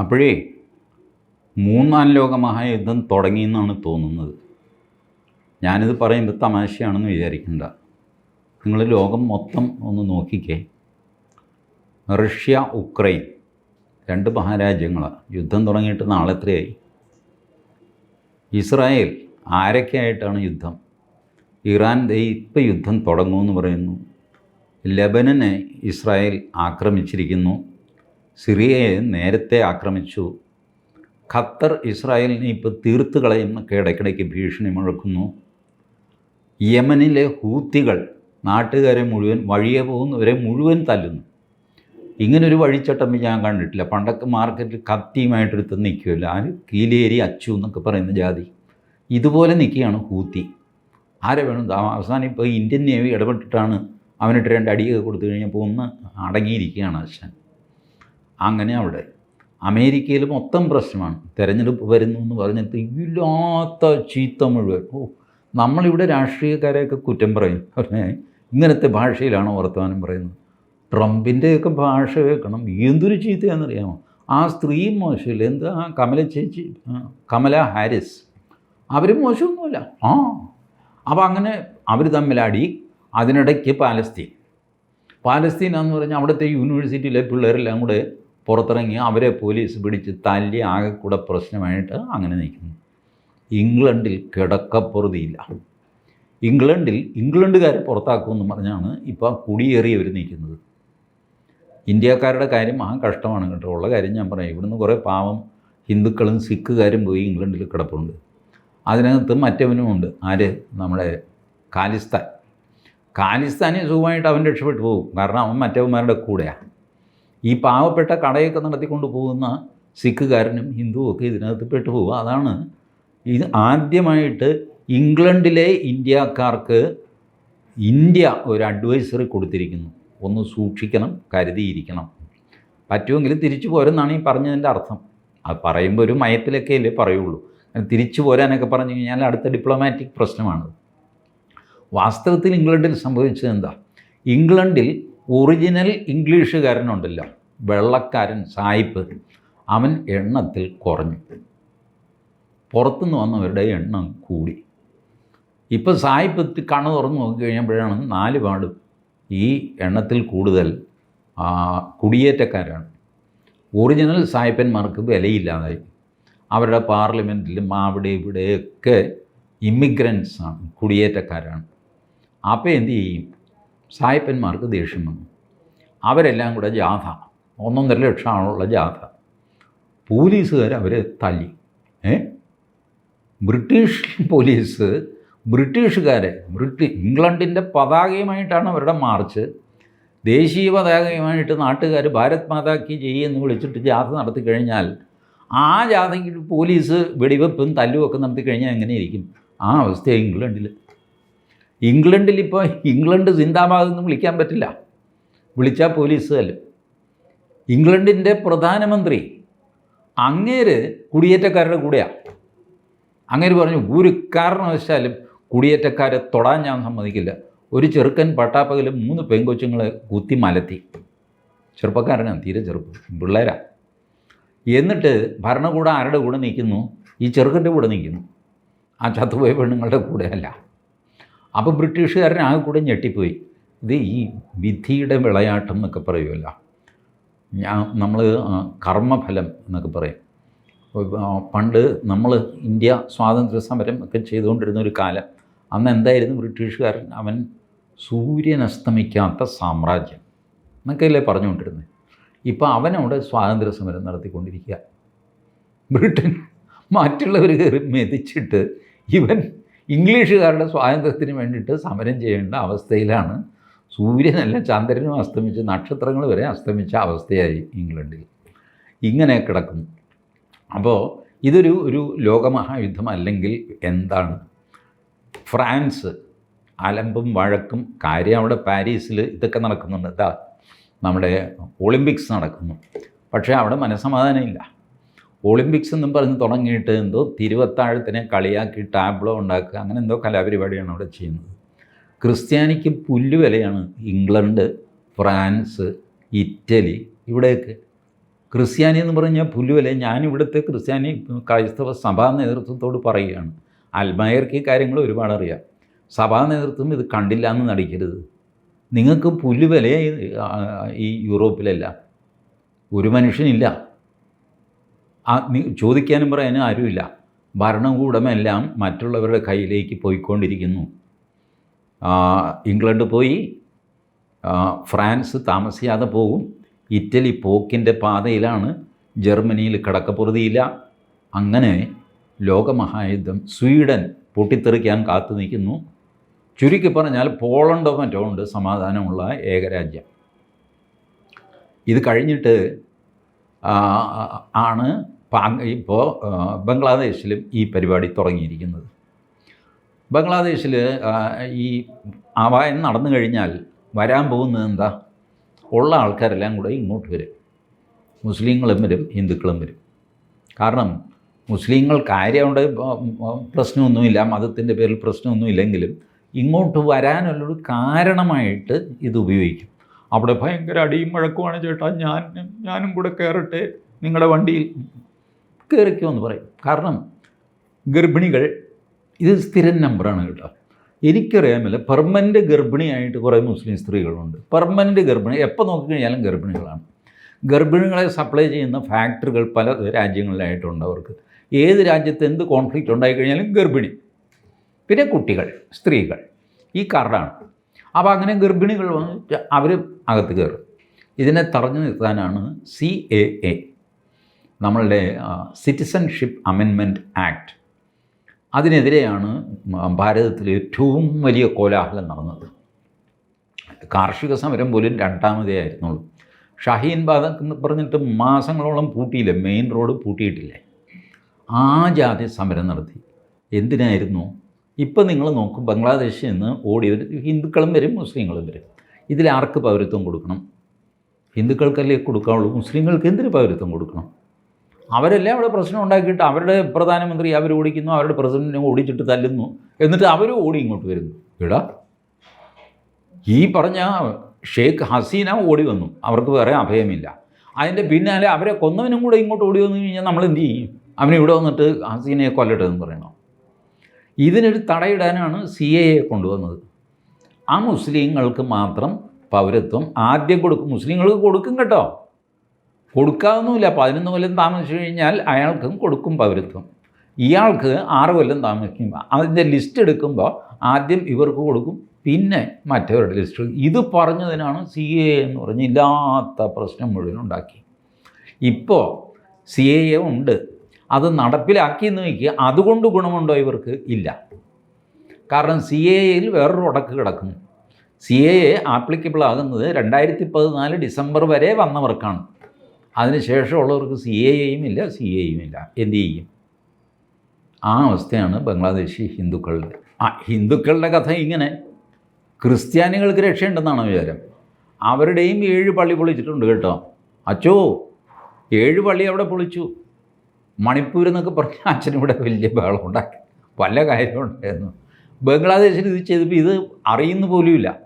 അപ്പോഴേ മൂന്നാം ലോക മഹായുദ്ധം തുടങ്ങിയെന്നാണ് തോന്നുന്നത്. ഞാനിത് പറയുമ്പോൾ തമാശയാണെന്ന് വിചാരിക്കണ്ട. നിങ്ങൾ ലോകം മൊത്തം ഒന്ന് നോക്കിക്കേ. റഷ്യ ഉക്രൈൻ രണ്ട് മഹാരാജ്യങ്ങളാണ് യുദ്ധം തുടങ്ങിയിട്ട് നാളെ എത്രയായി? ഇസ്രായേൽ ആരൊക്കെയായിട്ടാണ് യുദ്ധം? ഇറാൻ ഇപ്പം യുദ്ധം തുടങ്ങുമെന്ന് പറയുന്നു. ലെബനനെ ഇസ്രായേൽ ആക്രമിച്ചിരിക്കുന്നു. സിറിയയെ നേരത്തെ ആക്രമിച്ചു. ഖത്തർ ഇസ്രായേലിനെ ഇപ്പോൾ തീർത്ത് കളയുന്നൊക്കെ ഇടയ്ക്കിടയ്ക്ക് ഭീഷണി മുഴക്കുന്നു. യമനിലെ ഹൂത്തികൾ നാട്ടുകാരെ മുഴുവൻ വഴിയെ പോകുന്നവരെ മുഴുവൻ തല്ലുന്നു. ഇങ്ങനൊരു വഴിച്ചട്ടം ഞാൻ കണ്ടിട്ടില്ല. പണ്ടൊക്കെ മാർക്കറ്റിൽ കത്തിയുമായിട്ടെടുത്ത് നിൽക്കുമല്ലോ ആ കീലേരി അച്ചു എന്നൊക്കെ പറയുന്ന ജാതി. ഇതുപോലെ നിൽക്കുകയാണ് ഹൂത്തി. ആരെ വേണം? അവസാനം ഇപ്പോൾ ഇന്ത്യൻ നേവി ഇടപെട്ടിട്ടാണ് അവനിട്ട് രണ്ട് അടിയൊക്കെ കൊടുത്തു കഴിഞ്ഞപ്പോൾ ഒന്ന് അടങ്ങിയിരിക്കുകയാണ് അച്ഛൻ. അങ്ങനെ അവിടെ. അമേരിക്കയിൽ മൊത്തം പ്രശ്നമാണ്. തിരഞ്ഞെടുപ്പ് വരുന്നു എന്ന് പറഞ്ഞിട്ട് ഇല്ലാത്ത ചീത്ത മുഴുവൻ. ഓ നമ്മളിവിടെ രാഷ്ട്രീയക്കാരെയൊക്കെ കുറ്റം പറയും. പറഞ്ഞേ ഇങ്ങനത്തെ ഭാഷയിലാണോ വർത്തമാനം പറയുന്നത്? ട്രംപിന്റെയൊക്കെ ഭാഷ കേൾക്കണം. എന്തൊരു ചീത്തയാണെന്നറിയാമോ? ആ സ്ത്രീ മോശമില്ല. എന്താ? കമല ചേച്ചി കമല ഹാരിസ്. അവർ മോശമൊന്നുമില്ല. ആ അപ്പോൾ അങ്ങനെ അവർ തമ്മിലാടി. അതിനിടയ്ക്ക് പാലസ്തീൻ. പാലസ്തീൻ എന്ന് പറഞ്ഞാൽ അവിടുത്തെ യൂണിവേഴ്സിറ്റിയിലെ പിള്ളേരെല്ലാം കൂടെ പുറത്തിറങ്ങി അവരെ പോലീസ് പിടിച്ച് തല്ലി ആകെ കൂടെ പ്രശ്നമായിട്ട് അങ്ങനെ നിൽക്കുന്നു. ഇംഗ്ലണ്ടിൽ കിടക്കപ്പുറതിയില്ല. ഇംഗ്ലണ്ടിൽ ഇംഗ്ലണ്ടുകാരെ പുറത്താക്കുമെന്ന് പറഞ്ഞാണ് ഇപ്പോൾ കുടിയേറിയവർ നിൽക്കുന്നത്. ഇന്ത്യക്കാരുടെ കാര്യം ആ കഷ്ടമാണ് കേട്ടോ. ഉള്ള കാര്യം ഞാൻ പറയാം. ഇവിടുന്ന് കുറേ പാവം ഹിന്ദുക്കളും സിഖുകാരും പോയി ഇംഗ്ലണ്ടിൽ കിടപ്പുണ്ട്. അതിനകത്ത് മറ്റവനുമുണ്ട് ആര്? നമ്മുടെ ഖാലിസ്ഥാൻ. ഖാലിസ്ഥാനെ സുഖമായിട്ട് അവൻ രക്ഷപ്പെട്ടു പോകും. കാരണം അവൻ മറ്റവന്മാരുടെ കൂടെയാണ് ഈ പാവപ്പെട്ട കടയൊക്കെ നടത്തിക്കൊണ്ട് പോകുന്ന സിഖുകാരനും ഹിന്ദുവും ഒക്കെ ഇതിനകത്ത് പെട്ടുപോകും അതാണ് ഇത് ആദ്യമായിട്ട് ഇംഗ്ലണ്ടിലെ ഇന്ത്യക്കാർക്ക് ഇന്ത്യ ഒരു അഡ്വൈസറി കൊടുത്തിരിക്കുന്നു. ഒന്ന് സൂക്ഷിക്കണം കരുതിയിരിക്കണം. പറ്റുമെങ്കിൽ തിരിച്ചു പോരെന്നാണ് ഈ പറഞ്ഞതിന്റെ അർത്ഥം. അത് പറയുമ്പോൾ ഒരു മയത്തിലൊക്കെ അല്ലേ പറയുള്ളൂ. തിരിച്ചു പോരാനൊക്കെ പറഞ്ഞു കഴിഞ്ഞാൽ അടുത്ത ഡിപ്ലോമാറ്റിക് പ്രശ്നമാണ് വാസ്തവത്തിൽ ഇംഗ്ലണ്ടിൽ സംഭവിച്ചത് എന്താ? ഇംഗ്ലണ്ടിൽ ഒറിജിനൽ ഇംഗ്ലീഷുകാരനുണ്ടല്ലോ. വെള്ളക്കാരൻ സായിപ്പ്. അവൻ എണ്ണത്തിൽ കുറഞ്ഞു. പുറത്തുനിന്ന് വന്നവരുടെ എണ്ണം കൂടി. ഇപ്പോൾ സായിപ്പ് കണ്ണു തുറന്ന് നോക്കിക്കഴിഞ്ഞപ്പോഴാണ് നാല് പാടും ഈ എണ്ണത്തിൽ കൂടുതൽ കുടിയേറ്റക്കാരാണ്. ഒറിജിനൽ സായിപ്പന്മാർക്ക് വിലയില്ലാതായി. അവരുടെ പാർലമെന്റിലും അവിടെ ഇവിടെയൊക്കെ ഇമിഗ്രൻസാണ് കുടിയേറ്റക്കാരാണ്. അപ്പോൾ എന്തു ചെയ്യും? സായിപ്പന്മാർക്ക് ദേഷ്യം വന്നു. അവരെല്ലാം കൂടെ ജാഥ ഒന്നൊന്നര ലക്ഷമാണുള്ള ജാഥ. പോലീസുകാർ അവരെ തല്ലി. ഏ? ബ്രിട്ടീഷ് പോലീസ് ബ്രിട്ടീഷുകാരെ ബ്രിട്ടി ഇംഗ്ലണ്ടിന്റെ പതാകയുമായിട്ടാണ് അവരുടെ മാർച്ച്. ദേശീയ പതാകയുമായിട്ട് നാട്ടുകാർ ഭാരത് മാതാ കി ജയ് എന്ന് വിളിച്ചിട്ട് ജാഥ നടത്തി കഴിഞ്ഞാൽ ആ ജാഥയ്ക്ക് പോലീസ് വെടിവെപ്പും തല്ലുമൊക്കെ നടത്തി കഴിഞ്ഞാൽ എങ്ങനെയിരിക്കും ആ അവസ്ഥയാണ് ഇംഗ്ലണ്ടിൽ ഇംഗ്ലണ്ടിൽ ഇപ്പോൾ ഇംഗ്ലണ്ട് സിന്ദാബാദ് എന്ന് വിളിക്കാൻ പറ്റില്ല. വിളിച്ചാൽ പോലീസ് അല്ല ഇംഗ്ലണ്ടിന്റെ പ്രധാനമന്ത്രി അങ്ങേര് കുടിയേറ്റക്കാരുടെ കൂടെയാണ് അങ്ങേര് പറഞ്ഞു ഒരു കാരണവശാലും കുടിയേറ്റക്കാരെ തൊടാൻ ഞാൻ സമ്മതിക്കില്ല. ഒരു ചെറുക്കൻ പട്ടാപ്പകൽ മൂന്ന് പെൺകൊച്ചുങ്ങളെ കുത്തി മലത്തി. ചെറുപ്പക്കാരനാണ് തീരെ ചെറുപ്പം പിള്ളേരാ. എന്നിട്ട് ഭരണകൂടം ആരുടെ കൂടെ നിൽക്കുന്നു? ഈ ചെറുക്കന്റെ കൂടെ നിൽക്കുന്നു. ആ ചത്തുപോയ പെണ്ണുങ്ങളുടെ കൂടെ അല്ല അപ്പോൾ ബ്രിട്ടീഷുകാരൻ ആകെ കൂടെ ഞെട്ടിപ്പോയി. ഇത് ഈ വിധിയുടെ വിളയാട്ടം എന്നൊക്കെ പറയുമല്ലോ. ഞാൻ നമ്മൾ കർമ്മഫലം എന്നൊക്കെ പറയും. പണ്ട് നമ്മൾ ഇന്ത്യ സ്വാതന്ത്ര്യ സമരം ഒക്കെ ചെയ്തുകൊണ്ടിരുന്ന ഒരു കാലം അന്ന് എന്തായിരുന്നു ബ്രിട്ടീഷുകാരൻ? അവൻ സൂര്യൻ അസ്തമിക്കാത്ത സാമ്രാജ്യം എന്നൊക്കെയല്ലേ പറഞ്ഞുകൊണ്ടിരുന്നത്. ഇപ്പോൾ അവനവിടെ സ്വാതന്ത്ര്യ സമരം നടത്തിക്കൊണ്ടിരിക്കുക. ബ്രിട്ടൻ മറ്റുള്ളവർ കയറി മെതിച്ചിട്ട് ഇവൻ ഇംഗ്ലീഷുകാരുടെ സ്വാതന്ത്ര്യത്തിന് വേണ്ടിയിട്ട് സമരം ചെയ്യേണ്ട അവസ്ഥയിലാണ്. സൂര്യനല്ല ചന്ദ്രനും അസ്തമിച്ച് നക്ഷത്രങ്ങൾ വരെ അസ്തമിച്ച അവസ്ഥയായി ഇംഗ്ലണ്ടിൽ. ഇങ്ങനെ കിടക്കുന്നു. അപ്പോൾ ഇതൊരു ഒരു ലോകമഹായുദ്ധം അല്ലെങ്കിൽ എന്താണ്? ഫ്രാൻസ് അലമ്പും വഴക്കും കാര്യം അവിടെ പാരീസിൽ ഇതൊക്കെ നടക്കുന്നുണ്ട്. ഇതാ നമ്മുടെ ഒളിമ്പിക്സ് നടക്കുന്നു. പക്ഷേ അവിടെ മനസ്സമാധാനമില്ല ഒളിമ്പിക്സ് എന്നും പറഞ്ഞ് തുടങ്ങിയിട്ട് എന്തോ തിരുവത്താഴത്തിനെ കളിയാക്കി ടാബ്ലോ ഉണ്ടാക്കുക അങ്ങനെ എന്തോ കലാപരിപാടിയാണ് അവിടെ ചെയ്യുന്നത്. ക്രിസ്ത്യാനിക്ക് പുല്ലുവിലയാണ് ഇംഗ്ലണ്ട് ഫ്രാൻസ് ഇറ്റലി ഇവിടെയൊക്കെ. ക്രിസ്ത്യാനി എന്ന് പറഞ്ഞാൽ പുല്ലുവില. ഞാൻ ഇവിടുത്തെ ക്രിസ്ത്യാനി ക്രൈസ്തവ സഭാ നേതൃത്വത്തോട് പറയുകയാണ്. അൽമയർക്ക് ഈ കാര്യങ്ങൾ ഒരുപാട് അറിയാം. സഭാ നേതൃത്വം ഇത് കണ്ടില്ല എന്ന് നടിക്കരുത്. നിങ്ങൾക്ക് പുല്ലുവില ഈ യൂറോപ്പിലല്ല. ഒരു മനുഷ്യനില്ല. ചോദിക്കാനും പറയാനും ആരുമില്ല. ഭരണകൂടമെല്ലാം മറ്റുള്ളവരുടെ കയ്യിലേക്ക് പോയിക്കൊണ്ടിരിക്കുന്നു. ഇംഗ്ലണ്ട് പോയി. ഫ്രാൻസ് താമസിയാതെ പോകും. ഇറ്റലി പോക്കിന്റെ പാതയിലാണ്. ജർമ്മനിയിൽ കിടക്കപ്പുറതിയില്ല. അങ്ങനെ ലോകമഹായുദ്ധം സ്വീഡൻ പൊട്ടിത്തെറിക്കാൻ കാത്തു നിൽക്കുന്നു. ചുരുക്കി പറഞ്ഞാൽ പോളണ്ടോ മറ്റോ ഉണ്ട് സമാധാനമുള്ള ഏകരാജ്യം. ഇത് കഴിഞ്ഞിട്ട് ആണ് ഇപ്പോൾ ബംഗ്ലാദേശിലും ഈ പരിപാടി തുടങ്ങിയിരിക്കുന്നത്. ബംഗ്ലാദേശിൽ ഈ ആവായം നടന്നു കഴിഞ്ഞാൽ വരാൻ പോകുന്നത് എന്താ? ഉള്ള ആൾക്കാരെല്ലാം കൂടെ ഇങ്ങോട്ട് വരും. മുസ്ലിങ്ങളും വരും ഹിന്ദുക്കളും വരും. കാരണം മുസ്ലിങ്ങൾ കാര്യമുണ്ട് പ്രശ്നമൊന്നുമില്ല മതത്തിന്റെ പേരിൽ പ്രശ്നമൊന്നുമില്ലെങ്കിലും ഇങ്ങോട്ട് വരാനുള്ളൊരു കാരണമായിട്ട് ഇത് ഉപയോഗിക്കും. അവിടെ ഭയങ്കര അടിയും മഴക്കുമാണ് ചേട്ടാ. ഞാൻ ഞാനും കൂടെ കയറട്ടെ? നിങ്ങളുടെ വണ്ടിയിൽ കയറിക്കോ എന്ന് പറയും. കാരണം ഗർഭിണികൾ ഇത് സ്ഥിരം നമ്പറാണ് കേട്ടോ. എനിക്കറിയാമല്ല പെർമനന്റ് ഗർഭിണിയായിട്ട് കുറേ മുസ്ലിം സ്ത്രീകളുണ്ട്. പെർമനന്റ് ഗർഭിണി എപ്പോൾ നോക്കിക്കഴിഞ്ഞാലും ഗർഭിണികളാണ്. ഗർഭിണികളെ സപ്ലൈ ചെയ്യുന്ന ഫാക്ടറികൾ പല രാജ്യങ്ങളിലായിട്ടുണ്ട് അവർക്ക്. ഏത് രാജ്യത്ത് എന്ത് കോൺഫ്ലിക്റ്റ് ഉണ്ടായിക്കഴിഞ്ഞാലും ഗർഭിണി. പിന്നെ കുട്ടികൾ സ്ത്രീകൾ. ഈ കാർഡാണ് അപ്പോൾ അങ്ങനെ ഗർഭിണികൾ വന്ന്. അവർ അകത്ത് കയറും. ഇതിനെ തടഞ്ഞു നിർത്താനാണ് സി എ എ നമ്മളുടെ സിറ്റിസൺഷിപ്പ് അമെൻമെന്റ് ആക്ട് അതിനെതിരെയാണ് ഭാരതത്തിൽ ഏറ്റവും വലിയ കോലാഹലം നടന്നത്. കാർഷിക സമരം പോലും രണ്ടാമതേ ആയിരുന്നുള്ളൂ. ഷഹീൻ ബാദ് എന്ന് പറഞ്ഞിട്ട് മാസങ്ങളോളം പൂട്ടിയില്ല. Main road പൂട്ടിയിട്ടില്ലേ. ആ ജാതി സമരം നടത്തി. എന്തിനായിരുന്നു? ഇപ്പം നിങ്ങൾ നോക്കും ബംഗ്ലാദേശിൽ നിന്ന് ഓടി ഹിന്ദുക്കളും വരും മുസ്ലിങ്ങളും വരും. ഇതിൽ ആർക്ക് പൗരത്വം കൊടുക്കണം? ഹിന്ദുക്കൾക്കല്ലേ കൊടുക്കാവുള്ളൂ? മുസ്ലിങ്ങൾക്ക് എന്തിന് പൗരത്വം കൊടുക്കണം? അവരല്ലേ അവിടെ പ്രശ്നം ഉണ്ടാക്കിയിട്ട് അവരുടെ പ്രധാനമന്ത്രി അവർ ഓടിക്കുന്നു അവരുടെ പ്രസിഡന്റിനെ ഓടിച്ചിട്ട് തല്ലുന്നു എന്നിട്ട് അവരും ഓടി ഇങ്ങോട്ട് വരുന്നു. ഇടാ ഈ പറഞ്ഞ ഷേഖ് ഹസീന ഓടി വന്നു. അവർക്ക് വേറെ അഭയമില്ല. അതിന്റെ പിന്നാലെ അവരെ കൊന്നവനും കൂടെ ഇങ്ങോട്ട് ഓടി വന്നു കഴിഞ്ഞാൽ നമ്മൾ എന്ത് ചെയ്യും? അവനിവിടെ വന്നിട്ട് ഹസീനയെ കൊല്ലട്ടെ എന്ന് പറയണം? ഇതിനൊരു തടയിടാനാണ് സി എ എ കൊണ്ടുവന്നത്. ആ മുസ്ലിങ്ങൾക്ക് മാത്രം പൗരത്വം ആദ്യം കൊടുക്കും. മുസ്ലിങ്ങൾക്ക് കൊടുക്കും കേട്ടോ. കൊടുക്കാവുന്നില്ല. പതിനൊന്ന് കൊല്ലം താമസിച്ചു കഴിഞ്ഞാൽ അയാൾക്കും കൊടുക്കും പൗരത്വം. ഇയാൾക്ക് ആറ് കൊല്ലം താമസിക്കുമ്പോൾ അതിന്റെ ലിസ്റ്റ് എടുക്കുമ്പോൾ ആദ്യം ഇവർക്ക് കൊടുക്കും. പിന്നെ മറ്റവരുടെ ലിസ്റ്റ് ഇത് പറഞ്ഞതിനാണ് സി എ എന്ന് പറഞ്ഞ് ഇല്ലാത്ത പ്രശ്നം മുഴുവൻ ഉണ്ടാക്കി. ഇപ്പോൾ സി എ എ ഉണ്ട്. അത് നടപ്പിലാക്കി എന്ന് വയ്ക്കുക അതുകൊണ്ട് ഗുണമുണ്ടോ ഇവർക്ക്? ഇല്ല. കാരണം സി എ എയിൽ വേറൊരു ഉടക്ക് കിടക്കുന്നു. സി എ എ ആപ്ലിക്കബിൾ ആകുന്നത് രണ്ടായിരത്തി പതിനാല് ഡിസംബർ വരെ വന്നവർക്കാണ്. അതിനുശേഷമുള്ളവർക്ക് സി എ എയും ഇല്ല സി എയും ഇല്ല. എന്ത് ചെയ്യും? ആ അവസ്ഥയാണ് ബംഗ്ലാദേശി ഹിന്ദുക്കളുടെ. ആ ഹിന്ദുക്കളുടെ കഥ ഇങ്ങനെ. ക്രിസ്ത്യാനികൾക്ക് രക്ഷയുണ്ടെന്നാണ് വിചാരം. അവരുടെയും ഏഴ് പള്ളി പൊളിച്ചിട്ടുണ്ട് കേട്ടോ. അച്ചോ ഏഴ് പള്ളി അവിടെ പൊളിച്ചു. മണിപ്പൂർ എന്നൊക്കെ പറഞ്ഞ അച്ഛനിവിടെ വലിയ ബഹളം ഉണ്ടാക്കി. പല കാര്യമുണ്ടായിരുന്നു ബംഗ്ലാദേശിൽ ഇത് ചെയ്തപ്പോൾ ഇത് അറിയുന്ന പോലുമില്ല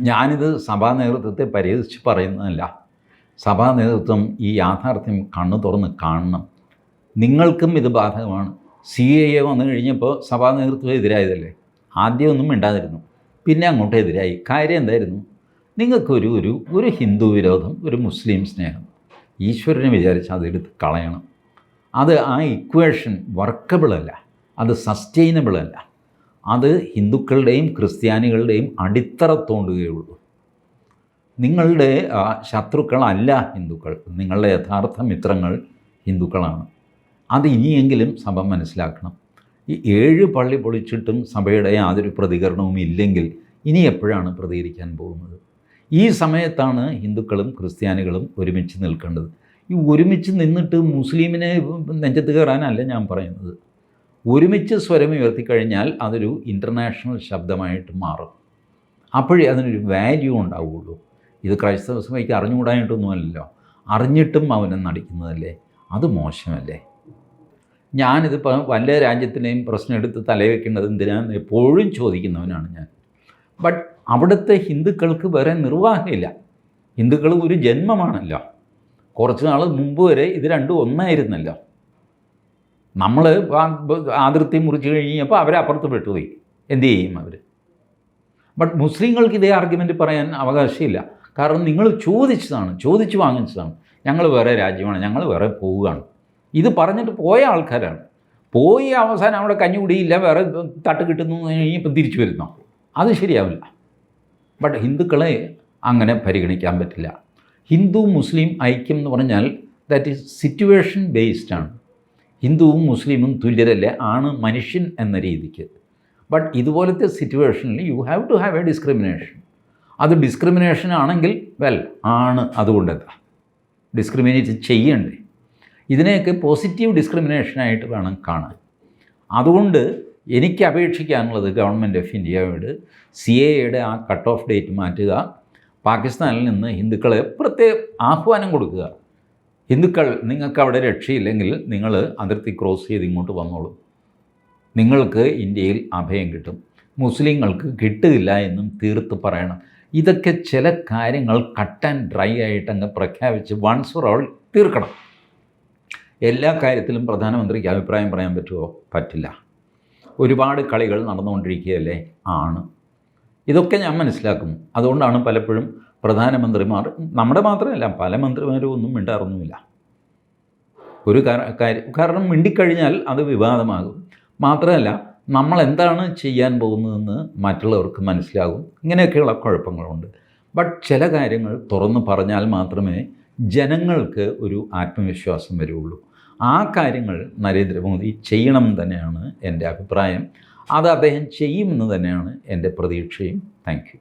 ഞാനിത് സഭാ നേതൃത്വത്തെ പരിഹസിച്ച് പറയുന്നതല്ല. സഭാ നേതൃത്വം ഈ യാഥാർത്ഥ്യം കണ്ണു തുറന്ന് കാണണം. നിങ്ങൾക്കും ഇത് ബാധകമാണ്. സി എ എ വന്നു കഴിഞ്ഞപ്പോൾ സഭാ നേതൃത്വം എതിരായതല്ലേ? ആദ്യമൊന്നും മിണ്ടാതിരുന്നു. പിന്നെ അങ്ങോട്ട് എതിരായി. കാര്യം എന്തായിരുന്നു? നിങ്ങൾക്കൊരു ഒരു ഒരു ഹിന്ദു വിരോധം ഒരു മുസ്ലിം സ്നേഹം. ഈശ്വരനെ വിചാരിച്ച് അതെടുത്ത് കളയണം. അത് ആ ഇക്വേഷൻ വർക്കബിൾ അല്ല. അത് സസ്റ്റൈനബിൾ അല്ല. അത് ഹിന്ദുക്കളുടെയും ക്രിസ്ത്യാനികളുടെയും അടിത്തറ തോണ്ടുകയുള്ളൂ നിങ്ങളുടെ ശത്രുക്കളല്ല ഹിന്ദുക്കൾ. നിങ്ങളുടെ യഥാർത്ഥ മിത്രങ്ങൾ ഹിന്ദുക്കളാണ്. അത് ഇനിയെങ്കിലും സഭ മനസ്സിലാക്കണം. ഈ ഏഴ് പള്ളി പൊളിച്ചിട്ടും സഭയുടെ യാതൊരു പ്രതികരണവും ഇല്ലെങ്കിൽ ഇനി എപ്പോഴാണ് പ്രതികരിക്കാൻ പോകുന്നത്? ഈ സമയത്താണ് ഹിന്ദുക്കളും ക്രിസ്ത്യാനികളും ഒരുമിച്ച് നിൽക്കേണ്ടത്. ഈ ഒരുമിച്ച് നിന്നിട്ട് മുസ്ലിമിനെ നെഞ്ചത്ത് കയറാനല്ല ഞാൻ പറയുന്നത്. ഒരുമിച്ച് സ്വരം ഉയർത്തിക്കഴിഞ്ഞാൽ അതൊരു ഇന്റർനാഷണൽ ശബ്ദമായിട്ട് മാറും. അപ്പോഴേ അതിനൊരു വാല്യൂ ഉണ്ടാവുള്ളൂ. ഇത് ക്രൈസ്തവ സഭയ്ക്ക് അറിഞ്ഞുകൂടായിട്ടൊന്നുമല്ലല്ലോ അറിഞ്ഞിട്ടും മൗനം നടിക്കുന്നതല്ലേ? അത് മോശമല്ലേ? ഞാനിത് വല്ല രാജ്യത്തിനെയും പ്രശ്നം എടുത്ത് തലവെക്കേണ്ടത് എന്തിനാന്ന് എപ്പോഴും ചോദിക്കുന്നവനാണ് ഞാൻ. ബട്ട് അവിടുത്തെ ഹിന്ദുക്കൾക്ക് വേറെ നിർവാഹമില്ല. ഹിന്ദുക്കൾ ഒരു ജന്മമാണല്ലോ. കുറച്ച് നാൾ മുമ്പ് വരെ ഇത് രണ്ടും ഒന്നായിരുന്നല്ലോ. നമ്മൾ അതിർത്തി മുറിച്ച് കഴിഞ്ഞപ്പോൾ അവരെ അപ്പുറത്ത് പെട്ടുപോയി എന്ത് ചെയ്യും അവർ ബട്ട് മുസ്ലിങ്ങൾക്ക് ഇതേ ആർഗ്യുമെന്റ് പറയാൻ അവകാശമില്ല. കാരണം നിങ്ങൾ ചോദിച്ചതാണ് ചോദിച്ച് വാങ്ങിച്ചതാണ്. ഞങ്ങൾ വേറെ രാജ്യമാണ് ഞങ്ങൾ വേറെ പോവുകയാണ്. ഇത് പറഞ്ഞിട്ട് പോയ ആൾക്കാരാണ്. പോയി അവസാനം അവിടെ കഞ്ഞി കുടിയില്ല വേറെ തട്ട് കിട്ടുന്നു കഴിഞ്ഞപ്പോൾ തിരിച്ചു വരുന്നു. അത് ശരിയാവില്ല. ബട്ട് ഹിന്ദുക്കളെ അങ്ങനെ പരിഗണിക്കാൻ പറ്റില്ല. ഹിന്ദു മുസ്ലിം ഐക്യം എന്ന് പറഞ്ഞാൽ ദാറ്റ് ഈസ് സിറ്റുവേഷൻ ബേസ്ഡ് ആണ്. ഹിന്ദുവും മുസ്ലിമും തുല്യരല്ല ആണ് മനുഷ്യൻ എന്ന രീതിക്ക്. ബട്ട് ഇതുപോലത്തെ സിറ്റുവേഷനിൽ you have to have a discrimination അത് ഡിസ്ക്രിമിനേഷൻ ആണെങ്കിൽ വെൽ ആണ് അതുകൊണ്ടെന്താ ഡിസ്ക്രിമിനേറ്റ് ചെയ്യണ്ടേ? ഇതിനെയൊക്കെ പോസിറ്റീവ് ഡിസ്ക്രിമിനേഷനായിട്ട് വേണം കാണാൻ. അതുകൊണ്ട് എനിക്ക് അപേക്ഷിക്കാനുള്ളത് ഗവൺമെന്റ് ഓഫ് ഇന്ത്യയോട് സി എയുടെ ആ കട്ട് ഓഫ് ഡേറ്റ് മാറ്റുക പാകിസ്ഥാനിൽ നിന്ന് ഹിന്ദുക്കളെ പ്രത്യേക ആഹ്വാനം കൊടുക്കുക. ഹിന്ദുക്കൾ നിങ്ങൾക്ക് അവിടെ രക്ഷയില്ലെങ്കിൽ നിങ്ങൾ അതിർത്തി ക്രോസ് ചെയ്ത് ഇങ്ങോട്ട് വന്നോളൂ. നിങ്ങൾക്ക് ഇന്ത്യയിൽ അഭയം കിട്ടും. മുസ്ലിങ്ങൾക്ക് കിട്ടില്ല എന്നും തീർത്ത് പറയണം. ഇതൊക്കെ ചില കാര്യങ്ങൾ കട്ട് ആൻഡ് ഡ്രൈ ആയിട്ട് അങ്ങ് പ്രഖ്യാപിച്ച് വൺസ് ഫോർ ഓൾ തീർക്കണം. എല്ലാ കാര്യത്തിലും പ്രധാനമന്ത്രിക്ക് അഭിപ്രായം പറയാൻ പറ്റുമോ? പറ്റില്ല. ഒരുപാട് കളികൾ നടന്നുകൊണ്ടിരിക്കുകയല്ലേ? ആണ്. ഇതൊക്കെ ഞാൻ മനസ്സിലാക്കും അതുകൊണ്ടാണ് പലപ്പോഴും പ്രധാനമന്ത്രിമാർ നമ്മുടെ മാത്രമല്ല പല മന്ത്രിമാരും ഒന്നും മിണ്ടാറൊന്നുമില്ല. ഒരു കാര്യം കാരണം മിണ്ടിക്കഴിഞ്ഞാൽ അത് വിവാദമാകും. മാത്രമല്ല നമ്മൾ എന്താണ് ചെയ്യാൻ പോകുന്നതെന്ന് മറ്റുള്ളവർക്ക് മനസ്സിലാകും. ഇങ്ങനെയൊക്കെയുള്ള കുഴപ്പങ്ങളുണ്ട്. ബട്ട് ചില കാര്യങ്ങൾ തുറന്നു പറഞ്ഞാൽ മാത്രമേ ജനങ്ങൾക്ക് ഒരു ആത്മവിശ്വാസം വരുള്ളൂ. ആ കാര്യങ്ങൾ നരേന്ദ്രമോദി ചെയ്യണം തന്നെയാണ് എന്റെ അഭിപ്രായം. അത് അദ്ദേഹം ചെയ്യുമെന്ന് തന്നെയാണ് എന്റെ പ്രതീക്ഷയും. താങ്ക്